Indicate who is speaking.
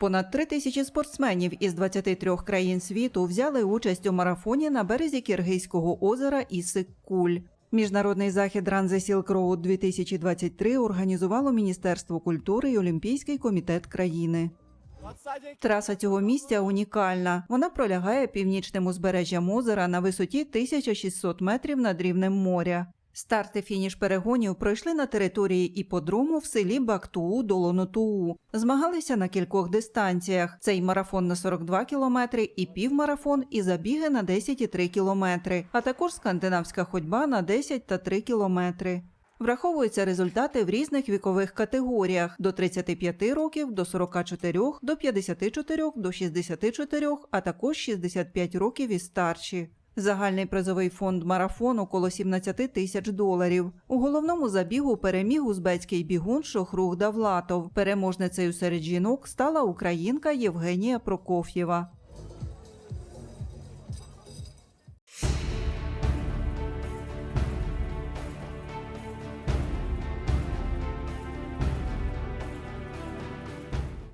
Speaker 1: Понад три тисячі спортсменів із 23 країн світу взяли участь у марафоні на березі Киргизького озера Ісик-Куль. Міжнародний захід Silk Road 2023 організувало Міністерство культури і Олімпійський комітет країни. Траса цього місця унікальна. Вона пролягає північним узбережжям озера на висоті 1600 метрів над рівнем моря. Старт і фініш перегонів пройшли на території іподрому в селі Бактуу Долонотуу. Змагалися на кількох дистанціях: це й марафон на 42 кілометри, і півмарафон, і забіги на 10,3 кілометри, а також скандинавська ходьба на 10 та 3 кілометри. Враховуються результати в різних вікових категоріях до 35 років, до 44, до 54, до 64, а також 65 років і старші. Загальний призовий фонд марафону коло 17 тисяч доларів. У головному забігу переміг узбецький бігун Шохрух Давлатов. Переможницею серед жінок стала українка Євгенія Прокоф'єва.